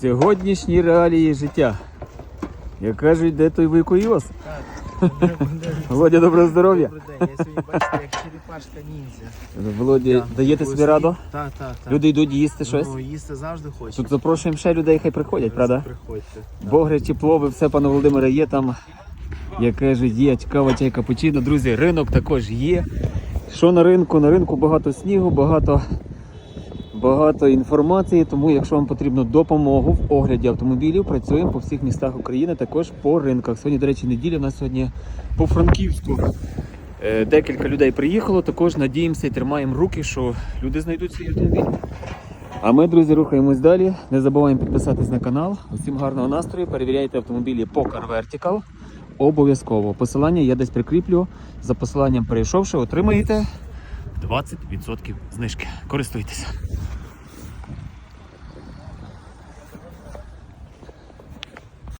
Сьогоднішні реалії життя. Як кажуть, де той викуйос? Володя, доброго здоров'я. Добрий день, я сьогодні бачите, як черепашка ніндзя. Володя, даєте собі раду? Так, так, так. Люди йдуть їсти щось. Ну, їсти завжди хочуть. Тут запрошуємо ще людей, хай приходять, правда? Приходьте. Богри, плови, все, пане Володимире, є там. Як кажуть, є кава, чай, капучино. Друзі, ринок також є. Що на ринку? На ринку багато снігу, багато, багато інформації. Тому, якщо вам потрібно допомогу в огляді автомобілів, працюємо по всіх містах України, також по ринках. Сьогодні, до речі, неділя. У нас сьогодні по Франківську. Е, Декілька людей приїхало. Також надіємося і тримаємо руки, що люди знайдуть свій автомобіль. А ми, друзі, рухаємось далі. Не забуваємо підписатись на канал. Усім гарного настрою. Перевіряйте автомобілі по Car Vertical. Обов'язково. Посилання я десь прикріплю. За посиланням перейшовши, отримаєте 20% знижки. Користуйтеся.